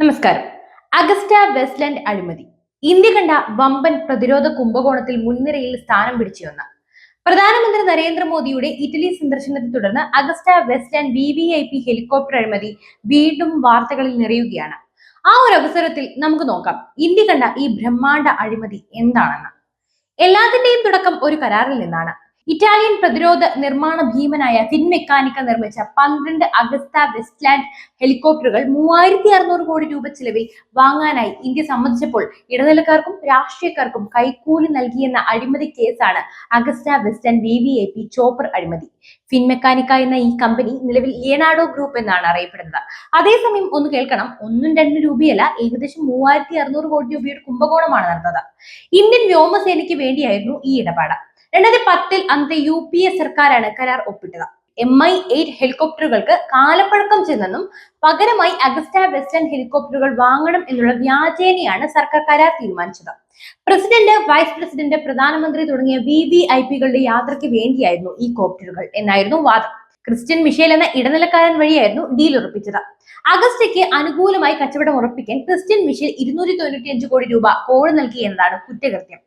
നമസ്കാരം. Agusta Westland അഴിമതി. India കണ്ട വമ്പൻ പ്രതിരോധ കുംഭകോണത്തിൽ മുൻനിരയിൽ സ്ഥാനം പിടിച്ചു വന്ന പ്രധാനമന്ത്രി നരേന്ദ്രമോദിയുടെ ഇറ്റലി സന്ദർശനത്തെ തുടർന്ന് Augusta Westland V V I P helicopter അഴിമതി വീണ്ടും വാർത്തകളിൽ നിറയുകയാണ്. ആ ഒരു അവസരത്തിൽ നമുക്ക് നോക്കാം ഇന്ത്യ കണ്ട ഈ ബ്രഹ്മാണ്ഡ അഴിമതി എന്താണെന്ന്. എല്ലാത്തിന്റെയും തുടക്കം ഒരു കരാറിൽ നിന്നാണ്. ഇറ്റാലിയൻ പ്രതിരോധ നിർമ്മാണ ഭീമനായ ഫിൻ ഫിൻമെക്കാനിക്ക നിർമ്മിച്ച പന്ത്രണ്ട് അഗസ്ത വെസ്റ്റ്ലാൻഡ് ഹെലികോപ്റ്ററുകൾ മൂവായിരത്തി അറുന്നൂറ് കോടി രൂപ ചിലവിൽ വാങ്ങാനായി ഇന്ത്യ സമ്മതിച്ചപ്പോൾ ഇടനിലക്കാർക്കും രാഷ്ട്രീയക്കാർക്കും കൈക്കൂലി നൽകിയെന്ന അഴിമതി കേസാണ് Augusta Westland V V I P chopper അഴിമതി. ഫിൻ മെക്കാനിക്ക എന്ന ഈ കമ്പനി നിലവിൽ ലിയനാഡോ ഗ്രൂപ്പ് എന്നാണ് അറിയപ്പെടുന്നത്. അതേസമയം ഒന്ന് കേൾക്കണം. ഒന്നും രണ്ടും രൂപയല്ല ഏകദേശം മൂവായിരത്തി അറുന്നൂറ് കോടി രൂപയുടെ കുംഭകോണമാണ് നടന്നത്. ഇന്ത്യൻ വ്യോമസേനയ്ക്ക് വേണ്ടിയായിരുന്നു ഈ ഇടപാട്. രണ്ടായിരത്തി പത്തിൽ അന്നത്തെ യു പി എ സർക്കാരാണ് കരാർ ഒപ്പിട്ടത്. എം ഐ എയ്റ്റ് ഹെലികോപ്റ്ററുകൾക്ക് കാലപ്പഴക്കം ചെന്നെന്നും പകരമായി അഗസ്റ്റ വെസ്റ്റേൺ ഹെലികോപ്റ്ററുകൾ വാങ്ങണം എന്നുള്ള വ്യാജേനയാണ് സർക്കാർ കരാർ തീരുമാനിച്ചത്. പ്രസിഡന്റ് വൈസ് പ്രസിഡന്റ് പ്രധാനമന്ത്രി തുടങ്ങിയ വി വി ഐ പികളുടെ യാത്രയ്ക്ക് വേണ്ടിയായിരുന്നു ഈ കോപ്റ്ററുകൾ എന്നായിരുന്നു വാദം. ക്രിസ്ത്യൻ മിഷേൽ എന്ന ഇടനിലക്കാരൻ വഴിയായിരുന്നു ഡീൽ ഉറപ്പിച്ചത്. അഗസ്റ്റയ്ക്ക് അനുകൂലമായി കച്ചവടം ഉറപ്പിക്കാൻ ക്രിസ്ത്യൻ മിഷേൽ ഇരുന്നൂറ്റി തൊണ്ണൂറ്റി കോടി രൂപ കോഴ് നൽകി എന്നതാണ് കുറ്റകൃത്യം.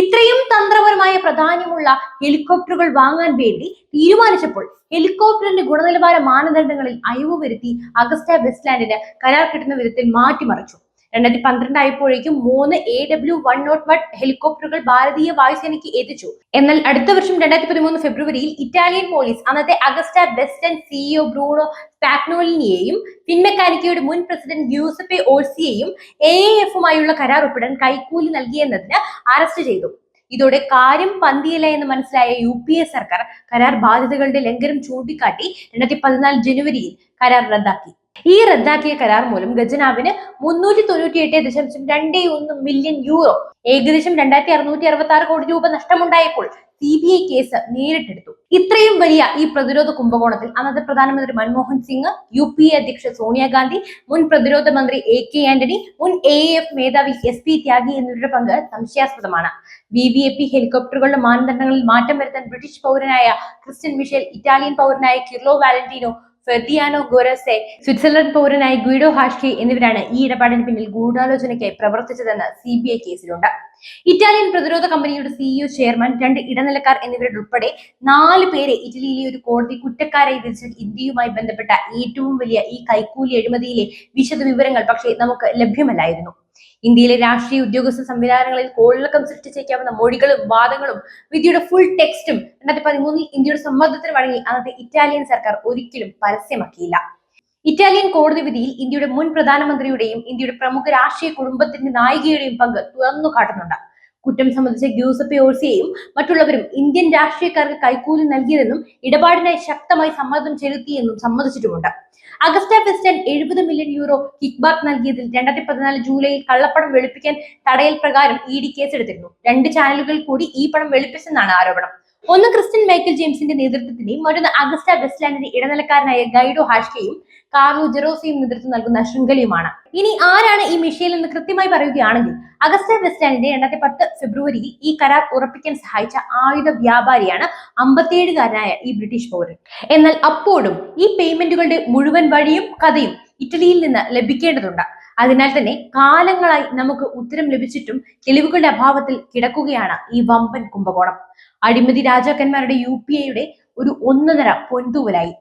ഇത്രയും തന്ത്രപരമായ പ്രാധാന്യമുള്ള ഹെലികോപ്റ്ററുകൾ വാങ്ങാൻ വേണ്ടി തീരുമാനിച്ചപ്പോൾ ഹെലികോപ്റ്ററിന്റെ ഗുണനിലവാര മാനദണ്ഡങ്ങളിൽ അയവ് വരുത്തി അഗസ്റ്റ വെസ്റ്റ്ലാൻഡിന് കരാർ കിട്ടുന്ന വിധത്തിൽ മാറ്റിമറിച്ചു. രണ്ടായിരത്തി പന്ത്രണ്ട് ആയപ്പോഴേക്കും മൂന്ന് A W one nought one ഹെലികോപ്റ്ററുകൾ ഭാരതീയ വായുസേനയ്ക്ക് എത്തിച്ചു എന്നാൽ അടുത്ത വർഷം രണ്ടായിരത്തി പതിമൂന്ന് ഫെബ്രുവരിയിൽ ഇറ്റാലിയൻ പോലീസ് അന്നത്തെ അഗസ്റ്റ വെസ്റ്റേൺ സിഇഒ ബ്രൂണോ സ്പാക്നോലിനെയും ഫിൻമെക്കാനിക്കയുടെ മുൻ പ്രസിഡന്റ് ഗ്യൂസപ്പെ ഓഴ്സിയെയും എ എഫുമായുള്ള കരാർ ഒപ്പിടാൻ കൈക്കൂലി നൽകിയെന്നതിന് അറസ്റ്റ് ചെയ്തു. ഇതോടെ കാര്യം പന്തിയില്ല എന്ന് മനസ്സിലായ യു പി എ സർക്കാർ കരാർ ബാധ്യതകളുടെ ലംഘനം ചൂണ്ടിക്കാട്ടി രണ്ടായിരത്തി പതിനാല് ജനുവരിയിൽ കരാർ റദ്ദാക്കി. ഈ റദ്ദാക്കിയ കരാർ മൂലം ഖജനാവിന് മുന്നൂറ്റി തൊണ്ണൂറ്റി എട്ട് ദശാംശം രണ്ടേ ഒന്ന് മില്യൺ യൂറോ ഏകദേശം രണ്ടായിരത്തി അറുന്നൂറ്റി അറുപത്തി ആറ് കോടി രൂപ നഷ്ടമുണ്ടായപ്പോൾ സി ബി ഐ കേസ് നേരിട്ടെടുത്തു. ഇത്രയും വലിയ ഈ പ്രതിരോധ കുംഭകോണത്തിൽ അന്നത്തെ പ്രധാനമന്ത്രി Manmohan Singh U P A അധ്യക്ഷ സോണിയാഗാന്ധി മുൻ പ്രതിരോധ മന്ത്രി എ കെ ആന്റണി മുൻ എ എഫ് മേധാവി എസ് പി ത്യാഗി എന്നിവരുടെ പങ്ക് സംശയാസ്പദമാണ്. വി വി എ പി ഹെലികോപ്റ്ററുകളുടെ മാനദണ്ഡങ്ങളിൽ മാറ്റം വരുത്താൻ ബ്രിട്ടീഷ് പൗരനായ ക്രിസ്ത്യൻ മിഷേൽ ഇറ്റാലിയൻ പൗരനായ കിർലോ വാലന്റീനോ ഫെർഡിയാനോ ഗൊറസെ സ്വിറ്റ്സർലൻഡ് പൗരനായ ഗുയിഡോ ഹാഷ്കെ എന്നിവരാണ് ഈ ഇടപാടിന് പിന്നിൽ ഗൂഢാലോചനയ്ക്കായി പ്രവർത്തിച്ചതെന്ന് സി ബി ഐ കേസിലുണ്ട്. ഇറ്റാലിയൻ പ്രതിരോധ കമ്പനിയുടെ സിഇഒ ചെയർമാൻ രണ്ട് ഇടനിലക്കാർ എന്നിവരുൾപ്പെടെ നാല് പേരെ ഇറ്റലിയിലെ ഒരു കോടതി കുറ്റക്കാരായി വിധിച്ച ഇന്ത്യയുമായി ബന്ധപ്പെട്ട ഏറ്റവും വലിയ ഈ കൈക്കൂലി അഴിമതിയിലെ വിശദ വിവരങ്ങൾ പക്ഷേ നമുക്ക് ലഭ്യമല്ലായിരുന്നു. ഇന്ത്യയിലെ രാഷ്ട്രീയ ഉദ്യോഗസ്ഥ സംവിധാനങ്ങളിൽ കോളിളക്കം സൃഷ്ടിച്ചേക്കാവുന്ന മൊഴികളും വാദങ്ങളും വിധിയുടെ ഫുൾ ടെക്സ്റ്റും രണ്ടായിരത്തി പതിമൂന്നിൽ ഇന്ത്യയുടെ സമ്മർദ്ദത്തിന് വഴങ്ങി അന്നത്തെ ഇറ്റാലിയൻ സർക്കാർ ഒരിക്കലും പരസ്യമാക്കിയില്ല. ഇറ്റാലിയൻ കോടതി വിധിയിൽ ഇന്ത്യയുടെ മുൻ പ്രധാനമന്ത്രിയുടെയും ഇന്ത്യയുടെ പ്രമുഖ രാഷ്ട്രീയ കുടുംബത്തിന്റെ നായികയുടെയും പങ്ക് തുറന്നു കാട്ടുന്നുണ്ട് കുറ്റം സംബന്ധിച്ച് ഗ്യൂസപ്പി ഓഴ്സിയെയും മറ്റുള്ളവരും ഇന്ത്യൻ രാഷ്ട്രീയക്കാർക്ക് കൈക്കൂലി നൽകിയതെന്നും ഇടപാടിനായി ശക്തമായി സമ്മർദ്ദം ചെലുത്തിയെന്നും സമ്മതിച്ചിട്ടുമുണ്ട്. അഗസ്റ്റ വെസ്റ്റൻ എഴുപത് മില്യൺ യൂറോ കിക്ക് ബാക്ക് നൽകിയതിൽ രണ്ടായിരത്തി പതിനാല് ജൂലൈയിൽ കള്ളപ്പണം വെളുപ്പിക്കാൻ തടയൽ പ്രകാരം ഇ ഡി കേസെടുത്തിരുന്നു രണ്ട് ചാനലുകൾ കൂടി ഈ പണം വെളുപ്പിച്ചെന്നാണ് ആരോപണം. ഒന്ന് ക്രിസ്റ്റ്യൻ മൈക്കൽ ജെയിംസിന്റെ നേതൃത്വത്തിന്റെയും മറ്റൊന്ന് അഗസ്റ്റ വെസ്റ്റ്ലാൻഡിന്റെ ഇടനിലക്കാരനായ ഗൈഡോ ഹാഷ്കയും കാർലോ ജെറോസയും നേതൃത്വം നൽകുന്ന ശൃംഖലയുമാണ്. ഇനി ആരാണ് ഈ മിഷേൽ എന്ന് കൃത്യമായി പറയുകയാണെങ്കിൽ അഗസ്റ്റ വെസ്റ്റ്ലാൻഡിന്റെ രണ്ടായിരത്തി പത്ത് ഫെബ്രുവരിയിൽ ഈ കരാർ ഉറപ്പിക്കാൻ സഹായിച്ച ആയുധ വ്യാപാരിയാണ് അമ്പത്തിയേഴുകാരനായ ഈ ബ്രിട്ടീഷ് പൗരൻ. എന്നാൽ അപ്പോഴും ഈ പേയ്മെന്റുകളുടെ മുഴുവൻ വഴിയും കഥയും ഇറ്റലിയിൽ നിന്ന് ലഭിക്കേണ്ടതുണ്ട്. അതിനാൽ തന്നെ കാലങ്ങളായി നമുക്ക് ഉത്തരം ലഭിച്ചിട്ടും തെളിവുകളുടെ അഭാവത്തിൽ കിടക്കുകയാണ് ഈ വമ്പൻ കുംഭകോണം. അഴിമതി രാജാക്കന്മാരുടെ യു പി ഐയുടെ ഒരു ഒന്നര പൊൻതൂവലായി.